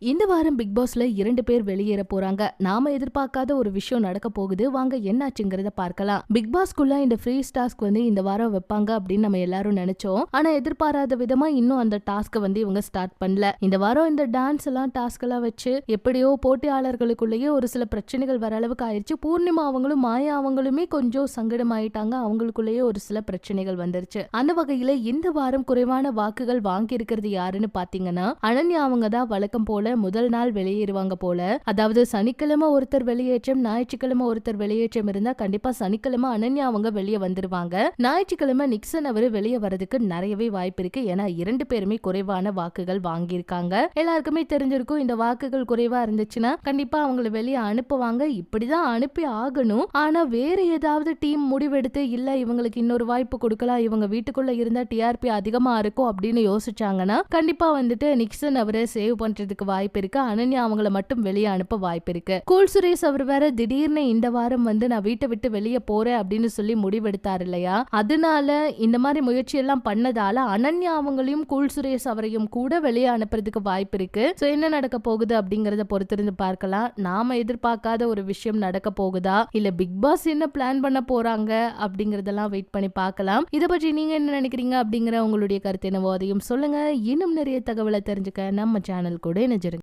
இந்த வாரம் பிக் பாஸ்ல இரண்டு பேர் வெளியேற போறாங்க. நாம எதிர்பார்க்காத ஒரு விஷயம் நடக்க போகுது. வாங்க என்னாச்சுங்கிறத பார்க்கலாம். பிக் பாஸ்க்குள்ள இந்த ஃப்ரீ டாஸ்க் வந்து இந்த வாரம் வைப்பாங்க அப்படின்னு நம்ம எல்லாரும் நினைச்சோம். ஆனா எதிர்பாராத விதமா இன்னும் அந்த டாஸ்க்கை வந்து இவங்க ஸ்டார்ட் பண்ணல. இந்த வாரம் இந்த டான்ஸ் எல்லாம் டாஸ்க் எல்லாம் வச்சு எப்படியோ போட்டியாளர்களுக்குள்ளேயே ஒரு சில பிரச்சனைகள் வர அளவுக்கு ஆயிடுச்சு பூர்ணிமா அவங்களும் மாயா அவங்களுமே கொஞ்சம் சங்கடமாயிட்டாங்க. அவங்களுக்குள்ளேயே ஒரு சில பிரச்சனைகள் வந்துருச்சு. அந்த வகையில இந்த வாரம் குறைவான வாக்குகள் வாங்கி இருக்கிறது யாருன்னு பாத்தீங்கன்னா அனன்யா அவங்க தான் வழக்கம் போல முதல் நாள் வெளியேறுவாங்க போல. அதாவது சனிக்கிழமை ஒருத்தர் வெளியேற்றம் ஞாயிற்றுக்கிழமை ஒருத்தர் வெளியேற்றம் இருந்தா கண்டிப்பா சனிக்கிழமை அனன்யா அவங்க வெளியே வந்துருவாங்க. ஞாயிற்றுக்கிழமை நிக்சன் அவரு வெளியே வரதுக்கு நிறையவே வாய்ப்பு இருக்கு. ஏன்னா இரண்டு பேருமே குறைவான வாக்குகள் வாங்கியிருக்காங்க. எல்லாருக்குமே தெரிஞ்சிருக்கும் இந்த வாக்குகள் குறைவா இருந்துச்சுன்னா கண்டிப்பா அவங்களை வெளியே அனுப்புவாங்க. இப்படிதான் அனுப்பி ஆகணும். ஆனா வேற ஏதாவது டீம் முடிவெடுத்து இல்ல இவங்களுக்கு இன்னொரு வாய்ப்பு கொடுக்கலாம். இவங்க வீட்டுக்குள்ள இருந்தா டிஆர்பி அதிகமா இருக்கும் அப்படின்னு யோசிச்சாங்கன்னா கண்டிப்பா வந்துட்டு நிக்சன் அவரை சேவ் பண்றதுக்கு வாய்ப்பு இருக்கு அனன்யா அவங்கள மட்டும் வெளியே அனுப்ப வாய்ப்பு இருக்கு கூல் சுரேஷ் அவர் வேற திடீர்னு இந்த வாரம் வந்து நான் வீட்டை விட்டு வெளியே போறேன் அப்படின்னு சொல்லி முடிவெடுத்தார் இல்லையா? அதனால இந்த மாதிரி முயற்சி எல்லாம் பண்ணதால அனன்யா அவங்களையும் கூல் சுரேஷ் அவரையும் கூட வெளியே அனுப்புறதுக்கு வாய்ப்பு இருக்கு சோ என்ன நடக்க போகுது அப்படிங்கறத பொறுத்திருந்து பார்க்கலாம். நாம எதிர்பார்க்காத ஒரு விஷயம் நடக்க போகுதா? இல்ல பிக் பாஸ் என்ன பிளான் பண்ண போறாங்க அப்படிங்கறதெல்லாம் வெயிட் பண்ணி பார்க்கலாம். இதை பற்றி நீங்க என்ன நினைக்கிறீங்க அப்படிங்கிற உங்களுடைய கருத்து என்னவோ அதையும் சொல்லுங்க. இன்னும் நிறைய தகவலை தெரிஞ்சுக்க நம்ம சேனல் கூட இணைஞ்சு